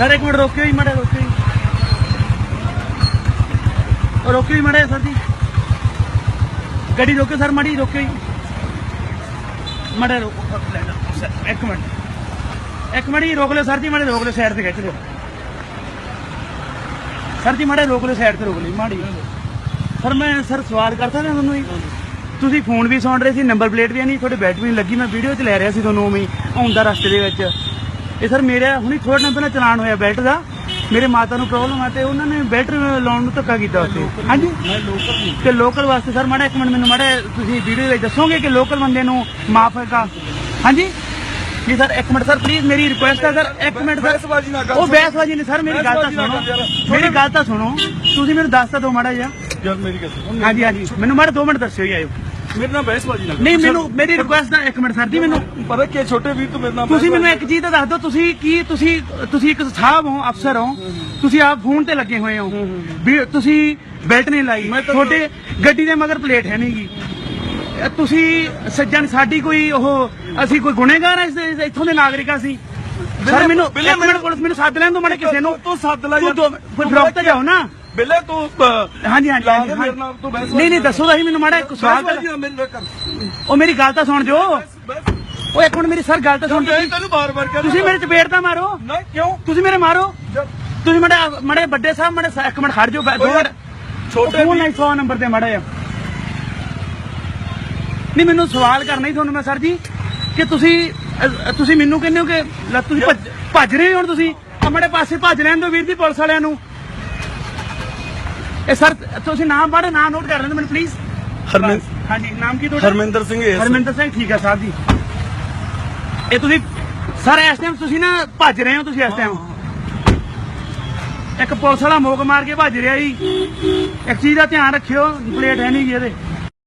Sir ਇੱਕ minute ਰੋਕਿਓ ਜੀ ਮਾੜਾ ਰੋਕਿਓ ਜੀ। ਉਹ ਰੋਕਿਓ ਜੀ ਮਾੜਾ ਸਰ ਜੀ। ਗੱਡੀ ਰੋਕਿਓ ਸਰ ਮਾੜੀ ਰੋਕਿਓ ਜੀ। ਮਾੜਾ ਰੋਕੋ ਸਰ, ਇੱਕ ਮਿੰਟ। ਇੱਕ ਮਿੰਟ ਜੀ ਰੋਕ ਲਿਓ ਸਰ ਜੀ ਮੜੇ ਰੋਕ ਲਿਓ ਸਾਈਡ ਤੇ ਖਿੱਚ ਲਿਓ। ਸਰ ਜੀ ਮੜੇ ਰੋਕ ਲਿਓ ਸਾਈਡ ਤੇ ਰੋਕ ਲਿਓ ਮਾੜੀ ਸਰ ਮੈਂ ਸਰ ਸਵਾਲ ਕਰਦਾ ਨਾ ਤੁਹਾਨੂੰ ਜੀ। ਤੁਸੀਂ ਫੋਨ ਵੀ ਸੁਣ ਰਹੇ ਸੀ ਨੰਬਰ ਪਲੇਟ ਵੀ ਨਹੀਂ ਤੁਹਾਡੇ ਬੈਟ ਵੀ ਨਹੀਂ ਲੱਗੀ ਮੈਂ ਵੀਡੀਓ ਚ ਲੈ ਰਿਹਾ ਸੀ ਤੁਹਾਨੂੰ ਉਵੇਂ ਆਉਂਦਾ ਰਸਤੇ ਦੇ ਵਿੱਚ। ਇਹ ਸਰ ਮੇਰਾ ਹੁਣੀ ਥੋੜਾ ਟਾਈਮ ਪਹਿਲਾਂ ਚਲਾਨ ਹੋਇਆ ਬੈਲਟ ਦਾ। ਮੇਰੇ ਮਾਤਾ ਨੂੰ ਪ੍ਰੋਬਲਮ ਆ ਤੇ ਉਹਨਾਂ ਨੇ ਬੈਲਟ ਲਾਉਣ ਨੂੰ ਧੱਕਾ ਕੀਤਾ ਉੱਥੇ। ਹਾਂਜੀ? ਮੈਂ ਲੋਕਲ ਨਹੀਂ ਤੇ ਲੋਕਲ ਵਾਸਤੇ ਸਰ ਮਾੜਾ ਇੱਕ ਮਿੰਟ ਮੈਨੂੰ ਮਾੜਾ ਤੁਸੀਂ ਵੀਡੀਓ ਵਿੱਚ ਦੱਸੋਗੇ ਕਿ ਲੋਕਲ ਬੰਦੇ ਨੂੰ ਮਾਫ ਹੈਗਾ ਹਾਂਜੀ? ਜੀ ਸਰ ਇੱਕ ਮਿੰਟ ਸਰ ਪਲੀਜ਼ ਮੇਰੀ ਰਿਕੁਐਸਟ ਹੈ ਸਰ ਇੱਕ ਮਿੰਟ ਸਰ। ਬਹਿਸਬਾਜ਼ੀ ਨਾ ਕਰ। ਉਹ ਨਹੀਂ ਸਰ ਮੇਰੀ ਗੱਲ ਤਾਂ ਸੁਣੋ। ਮੇਰੀ ਗੱਲ ਤਾਂ ਸੁਣੋ। ਤੁਸੀਂ ਮੈਨੂੰ ਦੱਸ ਤਾਂ ਦਿਓ ਮਾੜਾ ਜਿਹਾ। ਯਾਰ ਮੇਰੀ ਗੱਲ ਸੁਣ। ਹਾਂਜੀ ਹਾਂਜੀ। ਮੈਨੂੰ ਮਾੜਾ 2 ਮਿੰਟ ਦੱਸਿਓ ਜੀ ਆਇਓ। ਮੇਰੇ ਨਾਲ ਬਹਿਸਬਾਜ਼ੀ ਨਾ ਕਰ। ਨਹੀਂ ਮੈਨੂੰ ਮੇਰੀ ਰਿਕੁਐਸਟ ਹੈ ਇੱਕ ਮਿੰਟ ਸਰ ਜੀ ਮੈਨੂੰ ਪਤਾ ਕੀ ਛੋਟੇ ਵੀਰ ਤੂੰ ਮੇਰੇ ਨਾਲ ਤੁਸੀਂ ਮੈਨੂੰ ਇੱਕ ਚੀਜ਼ ਤਾਂ ਦੱਸ ਦਿਓ ਤੁਸੀਂ ਕੀ ਤੁਸੀਂ ਤੁਸੀਂ ਇੱਕ ਸਾਹਿਬ ਹੋ ਅਫਸਰ ਹੋ ਤੁਸੀਂ ਆਪ ਫੋਨ ਤੇ ਲੱਗੇ ਹੋਏ ਹੋ। ਵੀ ਤੁਸੀਂ ਬੈਲਟ ਨਹੀਂ ਲਾਈ ਮੈਂ ਤਾਂ- ਤੁਹਾਡੇ ਗੱਡੀ ਦੇ ਮਗਰ ਪਲੇਟ ਹੈ ਨਹੀਂਗੀ ਤੁਸੀਂ ਸੱਜਣ ਸਾਡੀ ਕੋਈ ਉਹ ਅਸੀਂ ਕੋਈ ਗੁਨੇਗਾਰ ਇਸ ਇਸ- ਇੱਥੋਂ ਦੇ ਨਾਗਰਿਕ ਅਸੀਂ। ਸਰ ਮੈਨੂੰ ਬਿੱਲੇ ਇੱਕ ਮਿੰਟ ਪੁਲਿਸ ਮੈਨੂੰ ਸੱਦ ਲੈਣ ਦੋ ਮੈਂ ਕਿਸੇ ਨੂੰ। ਤੂੰ ਸੱਦ ਲੈ ਤੂੰ ਯਾਰ। ਦੋ- ਫਿਰ ਰੁਕ ਤਾਂ ਜਾਓ ਨਾ। ਬਿੱਲੇ ਤੂੰ ਹਾਂਜੀ ਹਾਂਜੀ ਮੇਰੇ ਨਾਲ ਤੂੰ ਬਹਿਸਬਾਜ਼ੀ ਨਹੀਂ ਨਹੀਂ ਦੱਸੋ ਤਾਂ ਮੈਨੂੰ ਮਾੜਾ ਇੱਕ ਸਵਾਲ ਕਰ ਨਾ ਮੇਰੇ ਨਾਲ ਕਰ। ਉਹ ਮੇਰੀ ਗੱਲ ਤਾਂ ਸੁਣ ਜੋ ਬਹਿਸ- ਉਹ ਇੱਕ ਮਿੰਟ ਮੇਰੀ ਸਰ ਗੱਲ ਤਾਂ ਸੁਣ ਮੈਂ ਤੈਨੂੰ ਬਾਰ-ਬਾਰ ਕਹਿੰਦਾ ਤੁਸੀਂ ਮੇਰੇ ਚਪੇੜ ਤਾਂ ਮਾਰੋ। ਨਹੀਂ ਕਿਉਂ? ਤੁਸੀਂ ਮੇਰੇ ਮਾਰੋ। ਤੁਸੀਂ ਮੜੇ ਮੜੇ ਵੱਡੇ ਸਾਹਿਬ ਮੜੇ ਇੱਕ ਮਿੰਟ ਖੜ ਜਾਓ। ਬੈ- ਦੋ ਓਏ ਮਿੰਟ। ਛੋਟੇ ਫੋਨ ਨਹੀਂ 100 ਨੰਬਰ ਤੇ ਮੜਾ ਆ ਨਹੀਂ ਮੈਨੂੰ ਸਵਾਲ ਕਰਨਾ ਹੀ ਤੁਹਾਨੂੰ ਮੈਂ ਸਰ ਜੀ ਕਿ ਤੁਸੀਂ ਅ, ਤੁਸੀਂ ਮੈਨੂੰ ਕਹਿੰਦੇ ਹੋ ਕਿ ਲੈ ਤੁਸੀਂ ਭੱਜ- ਭੱਜ ਰਹੇ ਹੋ ਹੁਣ ਤੁਸੀਂ? ਮੜੇ ਪਾਸੇ ਭੱਜ ਲੈਣ ਦਿਓ ਵੀਰ ਦੀ ਪੁਲਿਸ ਵਾਲਿਆਂ ਨੂੰ। ਇਹ ਸਰ ਤੁਸੀਂ ਨਾਮ ਪੜ੍ਹ ਨਾਮ ਨੋਟ ਕਰ ਲੈਂਦੇ ਮੈਨੂੰ ਪਲੀਜ਼ ਹਰਮਿੰ- ਹਾਂਜੀ ਨਾਮ ਕੀ ਤੁਹਾਡਾ? ਹਰਮਿੰਦਰ ਸਿੰਘ ਇਸ ਹਰਮਿੰਦਰ ਸਿੰਘ ਠੀਕ ਹੈ ਸਾਹਿਬ ਜੀ। ਇਹ ਤੁਸੀਂ ਸਰ ਇਸ ਟਾਈਮ ਤੁਸੀਂ ਨਾ ਭੱਜ ਰਹੇ ਹੋ ਤੁਸੀਂ ਇਸ ਟਾਈਮ ਇੱਕ ਪੁਲਿਸ ਵਾਲਾ ਮੋਕ ਮਾਰ ਕੇ ਭੱਜ ਰਿਹਾ ਜੀ। ਇੱਕ ਚੀਜ਼ ਦਾ ਧਿਆਨ ਰੱਖਿਓ ਪਲੇਟ ਹੈ ਨਹੀਂ ਜੀ ਇਹਦੇ।